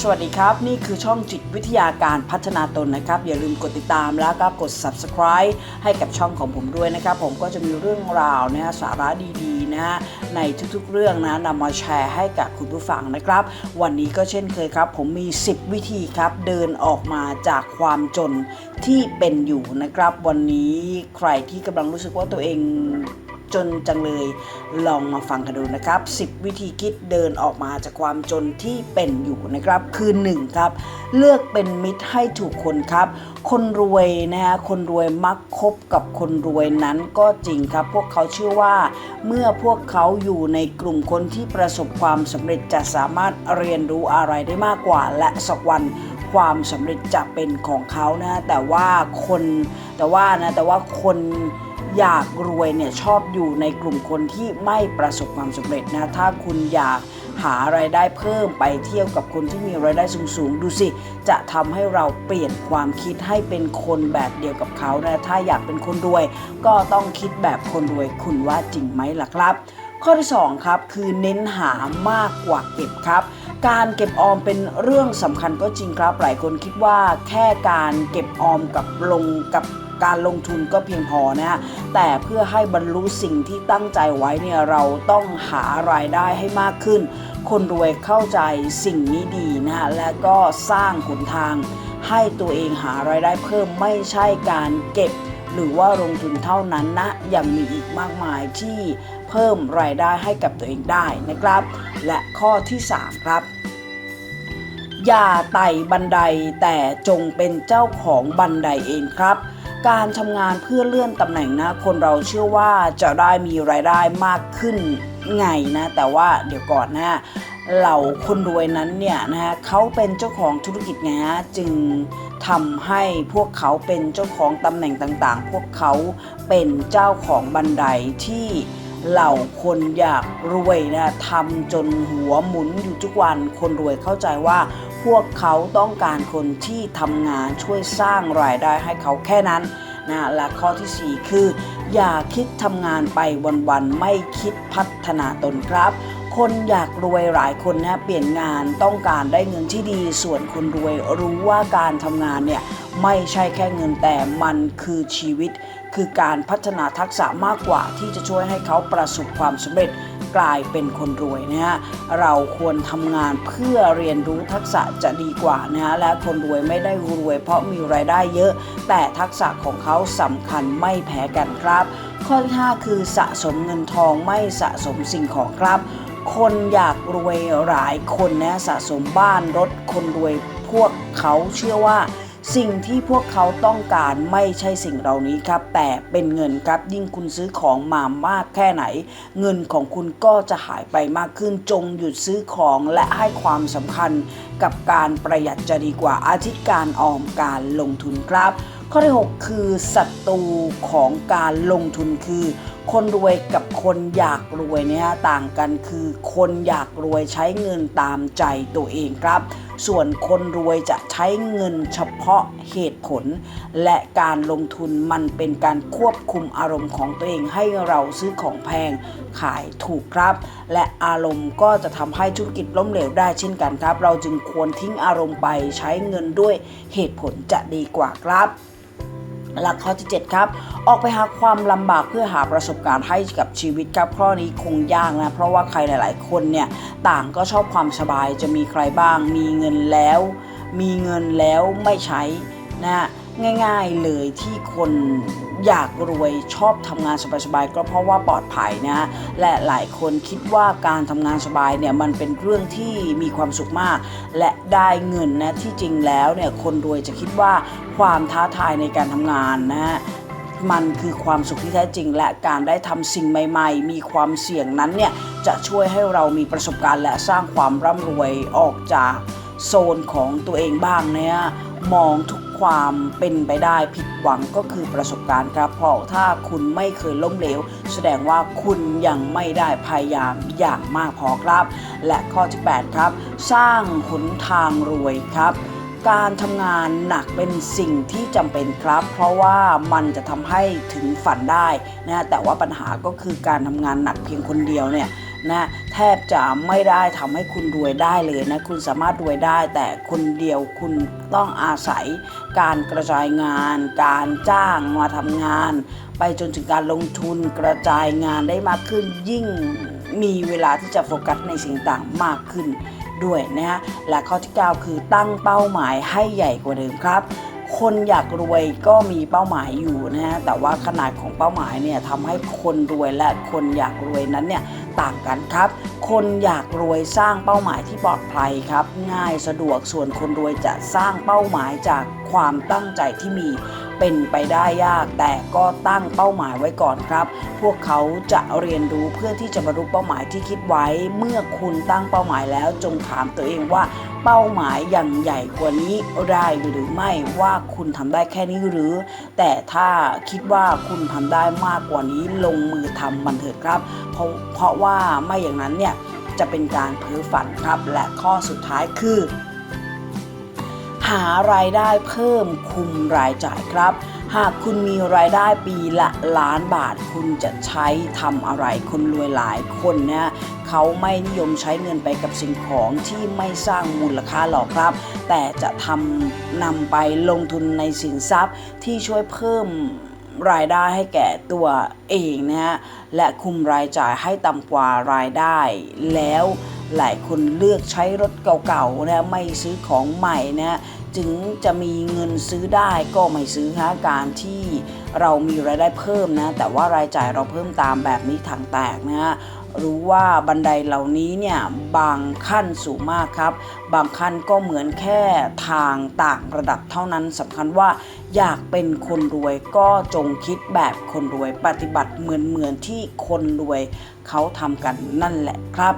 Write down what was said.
สวัสดีครับ นี่คือช่องจิตวิทยาการพัฒนาตนนะครับ อย่าลืมกดติดตามแล้วก็กด subscribe ให้กับช่องของผมด้วยนะครับ ผมก็จะมีเรื่องราวนะฮะสาระดีๆนะฮะในทุกๆเรื่องนะนำมาแชร์ให้กับคุณผู้ฟังนะครับ วันนี้ก็เช่นเคยครับ ผมมี 10 วิธีครับ เดินออกมาจากความจนที่เป็นอยู่นะครับ วันนี้ใครที่กำลังรู้สึกว่าตัวเอง จนจังเลย ลองมาฟังกันดูนะครับ 10 วิธีคิดเดินออกมาจากความจนที่เป็นอยู่นะครับ คือ 1 ครับ เลือกเป็นมิตรให้ถูกคนครับ คนรวยนะฮะคนรวยมักคบกับคนรวยนั้นก็จริงครับ พวกเขาเชื่อว่า เมื่อพวกเขาอยู่ในกลุ่มคนที่ประสบความสำเร็จจะสามารถเรียนรู้อะไรได้มากกว่า และสักวันความสำเร็จจะเป็นของเขานะแต่ว่าคนแต่ว่านะแต่ว่าคน อยากรวยเนี่ยชอบอยู่ในกลุ่มคนที่ไม่ประสบความสำเร็จนะ ถ้าคุณอยากหาไรายได้เพิ่มไปเที่ยวกับคนที่มีไรายได้สูงๆ ดูสิ จะทำให้เราเปลี่ยนความคิดให้เป็นคนแบบเดียวกับเขานะ ถ้าอยากเป็นคนรวย ก็ต้องคิดแบบคนรวยคุณว่าจริงไหมล่ะครับ ข้อที่ 2 ครับ คือเน้นหามากกว่าเก็บครับ การเก็บออมเป็นเรื่องสำคัญก็จริงครับ หลายคนคิดว่าแค่การเก็บออมกับลงกับการลงทุนก็เพียงพอนะฮะ แต่เพื่อให้บรรลุสิ่งที่ตั้งใจไว้เนี่ยเราต้องหารายได้ให้มากขึ้น คนรวยเข้าใจสิ่งนี้ดีนะฮะ และก็สร้างหนทางให้ตัวเองหารายได้เพิ่มไม่ใช่การเก็บ หรือว่าลงทุนเท่านั้นนะ ยังมีอีกมากมายที่เพิ่มรายได้ให้กับตัวเองได้นะครับ และข้อที่ 3 ครับ อย่าไต่บันไดแต่จงเป็นเจ้าของบันไดเองครับการทำงานเพื่อเลื่อนตำแหน่งนะ คนเราเชื่อว่าจะได้มีรายได้มากขึ้นไงนะ แต่ว่าเดี๋ยวก่อนนะ เหล่าคนรวยนั้นเนี่ยนะฮะเขาเป็นเจ้าของธุรกิจไงฮะจึงทำให้พวกเขาเป็นเจ้าของตำแหน่งต่างๆ พวกเขาเป็นเจ้าของบันไดที่เหล่าคนอยากรวยนะทำจนหัวหมุนอยู่ทุกวันคนรวยเข้าใจว่าพวกเขาต้องการคนที่ทำงานช่วยสร้างรายได้ให้เขาแค่นั้นนะและข้อทีสี่4 คือ อย่าคิดทำงานไปวันๆไม่คิดพัฒนาตนครับ คนอยากรวยหลายคนนะเปลี่ยนงานต้องการได้เงินที่ดี ส่วนคนรวยรู้ว่าการทำงานเนี่ยไม่ใช่แค่เงินแต่มันคือชีวิต คือการพัฒนาทักษะมากกว่าที่จะช่วยให้เขาประสบความสำเร็จกลายเป็นคนรวยนะฮะเราควรทำงานเพื่อเรียนรู้ทักษะจะดีกว่านะฮะและคนรวยไม่ได้รวย เพราะมีรายได้เยอะ แต่ทักษะของเขาสำคัญไม่แพ้กันครับ ข้อที่5คือสะสมเงินทองไม่สะสมสิ่งของครับ คนอยากรวยหลายคนนะสะสมบ้านรถคนรวยพวกเขาเชื่อว่า สิ่งที่พวกเขาต้องการไม่ใช่สิ่งเหล่านี้ครับ แต่เป็นเงินครับยิ่งคุณซื้อของมามากแค่ไหน เงินของคุณก็จะหายไปมากขึ้นจงหยุดซื้อของและให้ความสำคัญกับการประหยัดจะดีกว่าอาทิตย์การออมการลงทุนครับ ข้อที่ 6 คือศัตรูของการลงทุนคือ คนรวยกับคนอยากรวยเนี่ยต่างกันคือคนอยากรวยใช้เงินตามใจตัวเองครับ ส่วนคนรวยจะใช้เงินเฉพาะเหตุผล และการลงทุนมันเป็นการควบคุมอารมณ์ของตัวเองให้เราซื้อของแพงขายถูกครับ และอารมณ์ก็จะทำให้ธุรกิจล้มเหลวได้เช่นกันครับ เราจึงควรทิ้งอารมณ์ไปใช้เงินด้วยเหตุผลจะดีกว่าครับ หลักข้อที่ 7 ครับ ออกไปหาความลำบากเพื่อหาประสบการณ์ให้กับชีวิตครับ ข้อนี้คงยากนะ เพราะว่าใครหลาย ๆ คนเนี่ยต่างก็ชอบความสบายจะมีใครบ้าง มีเงินแล้ว มีเงินแล้วไม่ใช้นะฮะ ง่ายๆเลยที่คนอยากรวยชอบทำงานสบายๆก็เพราะว่าปลอดภัยนะฮะและหลายคนคิดว่าการทำงานสบายเนี่ยมันเป็นเรื่องที่มีความสุขมาก และได้เงินนะที่จริงแล้วเนี่ยคนรวยจะคิดว่าความท้าทายในการทำงานนะฮะมันคือความสุขที่แท้จริง และการได้ทำสิ่งใหม่ ๆ มีความเสี่ยงนั้นเนี่ยจะช่วยให้เรามีประสบการณ์ และสร้างความร่ำรวยออกจากโซนของตัวเองบ้างเนี่ยมองทุก ความเป็นไปได้ผิดหวังก็คือประสบการณ์ครับ เพราะถ้าคุณไม่เคยล้มเหลว แสดงว่าคุณยังไม่ได้พยายามอย่างมากพอครับ และข้อที่ 8 ครับ สร้างหนทางรวยครับการทำงานหนักเป็นสิ่งที่จำเป็นครับ เพราะว่ามันจะทำให้ถึงฝันได้นะแต่ว่าปัญหาก็คือการทำงานหนักเพียงคนเดียวเนี่ย นะแทบจะไม่ได้ทำให้คุณรวยได้เลยนะคุณสามารถรวยได้ แต่คนเดียวคุณต้องอาศัยการกระจายงาน การจ้างมาทำงาน ไปจนถึงการลงทุนกระจายงานได้มากขึ้นยิ่งมีเวลาที่จะโฟกัสในสิ่งต่างมากขึ้นด้วยนะฮะและข้อที่ 9 คือตั้งเป้าหมายให้ใหญ่กว่าเดิมครับ คนอยากรวยก็มีเป้าหมายอยู่นะฮะแต่ว่าขนาดของเป้าหมายเนี่ยทำให้คนรวยและคนอยากรวยนั้นเนี่ย ต่างกันครับ คนอยากรวยสร้างเป้าหมายที่ปลอดภัยครับ ง่ายสะดวกส่วนคนรวยจะสร้างเป้าหมายจากความตั้งใจที่มีเป็นไปได้ยาก แต่ก็ตั้งเป้าหมายไว้ก่อนครับ พวกเขาจะเรียนรู้เพื่อที่จะบรรลุเป้าหมายที่คิดไว้ เมื่อคุณตั้งเป้าหมายแล้วจงถามตัวเองว่า เป้าหมายอย่างใหญ่กว่านี้ได้หรือไม่ว่าคุณทำได้แค่นี้หรือ แต่ถ้าคิดว่าคุณทำได้มากกว่านี้ลงมือทำมันเถิดครับ เพราะเพราะว่าไม่อย่างนั้นเนี่ยจะเป็นการเพ้อฝันครับ และข้อสุดท้ายคือ หารายได้เพิ่มคุมรายจ่ายครับหากคุณมีรายได้ปีละล้านบาท คุณจะใช้ทำอะไรคนรวยหลายคนเนี่ย เขาไม่นิยมใช้เงินไปกับสิ่งของที่ไม่สร้างมูลค่าหรอกครับ แต่จะทำนำไปลงทุนในสินทรัพย์ที่ช่วยเพิ่มรายได้ให้แก่ตัวเองนะฮะและคุมรายจ่ายให้ต่ำกว่ารายได้ แล้วหลายคนเลือกใช้รถเก่าๆนะไม่ซื้อของใหม่นะถึงจะมีเงินซื้อได้ก็ไม่ซื้อฮะการที่เรามีรายได้เพิ่มนะแต่ว่ารายจ่ายเราเพิ่มตามแบบนี้ถังแตกนะฮะ รู้ว่าบันไดเหล่านี้เนี่ยบางขั้นสูงมากครับ บางขั้นก็เหมือนแค่ทางต่างระดับเท่านั้นสำคัญว่าอยากเป็นคนรวยก็จงคิดแบบคนรวยปฏิบัติเหมือนเหมือนที่คนรวยเขาทำกันนั่นแหละครับ